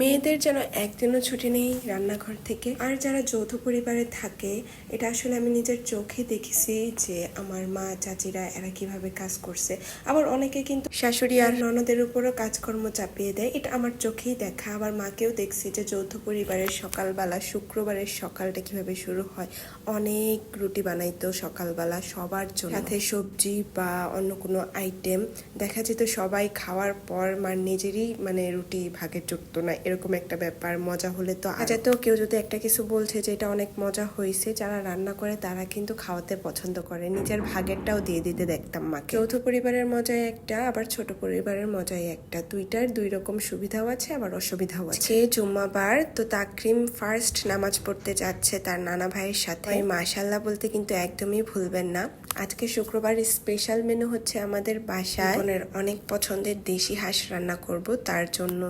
মেয়েদের যেন একদিনও ছুটি নেই রান্নাঘর থেকে। আর যারা যৌথ পরিবারে থাকে, এটা আসলে আমি নিজের চোখে দেখেছি যে আমার মা, চাচিরা এরা কীভাবে কাজ করছে। আবার অনেকে কিন্তু শাশুড়ি আর ননদের উপরও কাজকর্ম চাপিয়ে দেয়। এটা আমার চোখেই দেখা। আবার মাকেও দেখছি যে যৌথ পরিবারের সকালবেলা, শুক্রবারের সকালটা কীভাবে শুরু হয়। অনেক রুটি বানাইতো সকালবেলা সবার জন্য। সাথে সবজি বা অন্য কোনো আইটেম দেখা যেত সবাই খাওয়ার পর মার নিজেরই মানে রুটি ভাগে জুটতো না এরকম একটা ব্যাপার মজা হলে তো আজ তো কেউ যদি একটা কিছু বলছে যে এটা অনেক মজা হয়েছে যারা রান্না করে তারা কিন্তু খাওয়াতে পছন্দ করে। নিজের ভাগেরটাও দিয়ে দিতে দেখতাম মাকে। যৌথ পরিবারের মজাই একটা আবার ছোট পরিবারের মজাই একটা। দুইটার দুই রকম সুবিধাও আছে আবার অসুবিধাও আছে। জুম্মাবার তো তাকরিম ফার্স্ট নামাজ পড়তে যাচ্ছে তার নানা ভাইয়ের সাথে। মাশাল্লাহ বলতে কিন্তু একদমই ভুলবেন না। আজকে শুক্রবার স্পেশাল মেনু হচ্ছে আমাদের বাসায়। বোনের অনেক পছন্দের দেশি হাঁস রান্না করব তার জন্য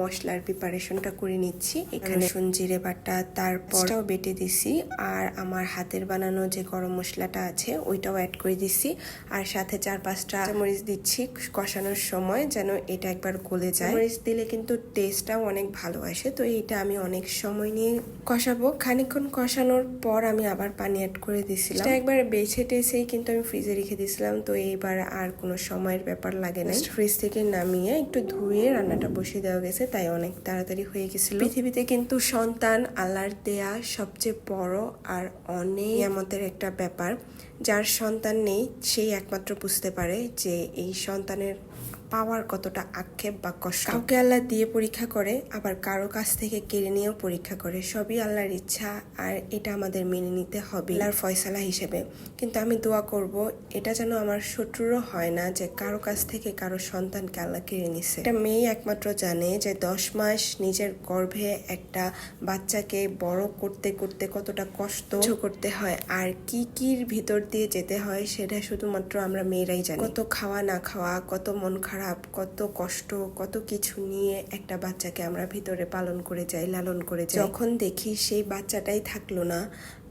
মশলার প্রিপারেশনটা করে নিচ্ছি। এখানে সঞ্জিরে বাটা তারপরটাও বেটে দিছি আর আমার হাতের বানানো যে গরম মশলাটা আছে ওইটাও অ্যাড করে দিছি। আর সাথে চার পাঁচটা মরিচ দিচ্ছি কষানোর সময় যেন এটা একবার গলে যায়। মরিচ দিলে কিন্তু টেস্টটাও অনেক ভালো আসে তো এটা আমি অনেক সময় নিয়ে কষাবো। খানিকক্ষণ কষানোর পর আমি আবার পানি অ্যাড করে দিছিলাম। এটা একবার বেছে টেছেই কিন্তু আমি ফ্রিজে রেখে দিয়েছিলাম তো এইবার আর কোনো সময়ের ব্যাপার লাগে না ফ্রিজ থেকে নামিয়ে একটু ধুয়ে রান্নাটা বসিয়ে দেওয়া গেছে তাই অনেক তাড়াতাড়ি হয়ে গেছিল। পৃথিবীতে কিন্তু সন্তান আল্লাহর দেয়া সবচেয়ে বড় আর অনেক নিয়ামতের একটা ব্যাপার। যার সন্তান নেই সেই একমাত্র বুঝতে পারে যে এই সন্তানের পাওয়ার কতটা আক্ষেপ বা কষ্ট। কাউকে আল্লাহ দিয়ে পরীক্ষা করে আবার কারও কাছ থেকে কেড়ে নিয়েও পরীক্ষা করে। সবই আল্লাহর ইচ্ছা আর এটা আমাদের মেনে নিতে হবে আল্লাহর ফয়সালা হিসেবে। কিন্তু আমি দোয়া করব, এটা যেন আমার শত্রুরও হয় না যে কারও কাছ থেকে কারও সন্তানকে আল্লাহ কেড়ে নিছে। এটা মেয়ে একমাত্র জানে যে দশ মাস নিজের গর্ভে একটা বাচ্চাকে বড় করতে করতে কতটা কষ্ট করতে হয় আর কি কির ভিতর দিয়ে যেতে হয় সেটা শুধুমাত্র আমরা মেয়েরাই জানি। কত খাওয়া না খাওয়া, কত মন খারাপ, কত কষ্ট, কত কিছু নিয়ে একটা বাচ্চাকে আমরা ভিতরে পালন করে যাই, লালন করে যাই। যখন দেখি সেই বাচ্চাটাই থাকল না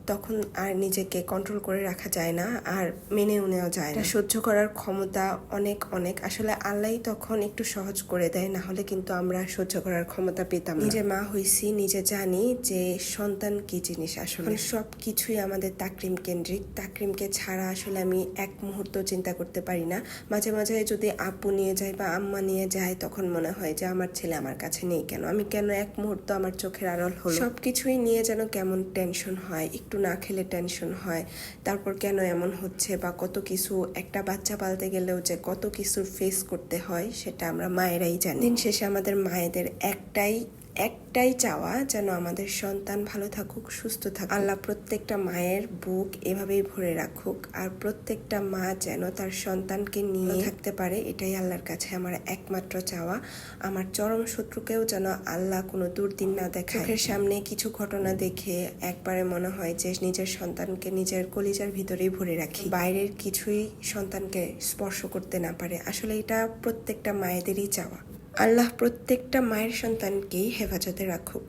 তখন আর নিজেকে কন্ট্রোল করে রাখা যায় না আর মেনেও নেওয়া যায় না। সহ্য করার ক্ষমতা অনেক অনেক। আসলে আল্লাহই তখন একটু সহজ করে দেয় না হলে কিন্তু আমরা সহ্য করার ক্ষমতা পেতাম। নিজে মা হইছি নিজে জানি যে সন্তান কি জিনিস আসলে। সব কিছুই আমাদের তাকরিম কেন্দ্রিক। তাকরিমকে ছাড়া আসলে আমি এক মুহূর্ত চিন্তা করতে পারি না। মাঝে মাঝে যদি আপু নিয়ে যায় বা আম্মা নিয়ে যায় তখন মনে হয় যে আমার ছেলে আমার কাছে নেই কেন? আমি কেন এক মুহূর্ত আমার চোখের আড়াল হলো? সব কিছুই নিয়ে যেন কেমন টেনশন হয় একটু না খেলে টেনশন হয়। তারপর কেন এমন হচ্ছে বা কত কিছু একটা বাচ্চা পালতে গেলেও যে কত কিছু ফেস করতে হয়, সেটা আমরা মায়েরাই জানি। দিন শেষে আমাদের মায়েদের একটাই একটাই চাওয়া, যেন আমাদের সন্তান ভালো থাকুক, সুস্থ থাকুক। আল্লাহ প্রত্যেকটা মায়ের বুক এভাবেই ভরে রাখুক, আর প্রত্যেকটা মা যেন তার সন্তানকে নিয়ে থাকতে পারে, এটাই আল্লাহর কাছে আমার একমাত্র চাওয়া। আমার চরম শত্রুকেও যেন আল্লাহ কোনো দুর্দিন না দেখায়। চোখের সামনে কিছু ঘটনা দেখে একবারে মনে হয় যে নিজের সন্তানকে নিজের কলিজার ভিতরেই ভরে রাখি। বাইরের কিছুই সন্তানকে স্পর্শ করতে না পারে। আসলে এটা প্রত্যেকটা মায়েদেরই চাওয়া। আল্লাহ প্রত্যেকটা মায়ের সন্তানকেই হেফাজতে রাখুক।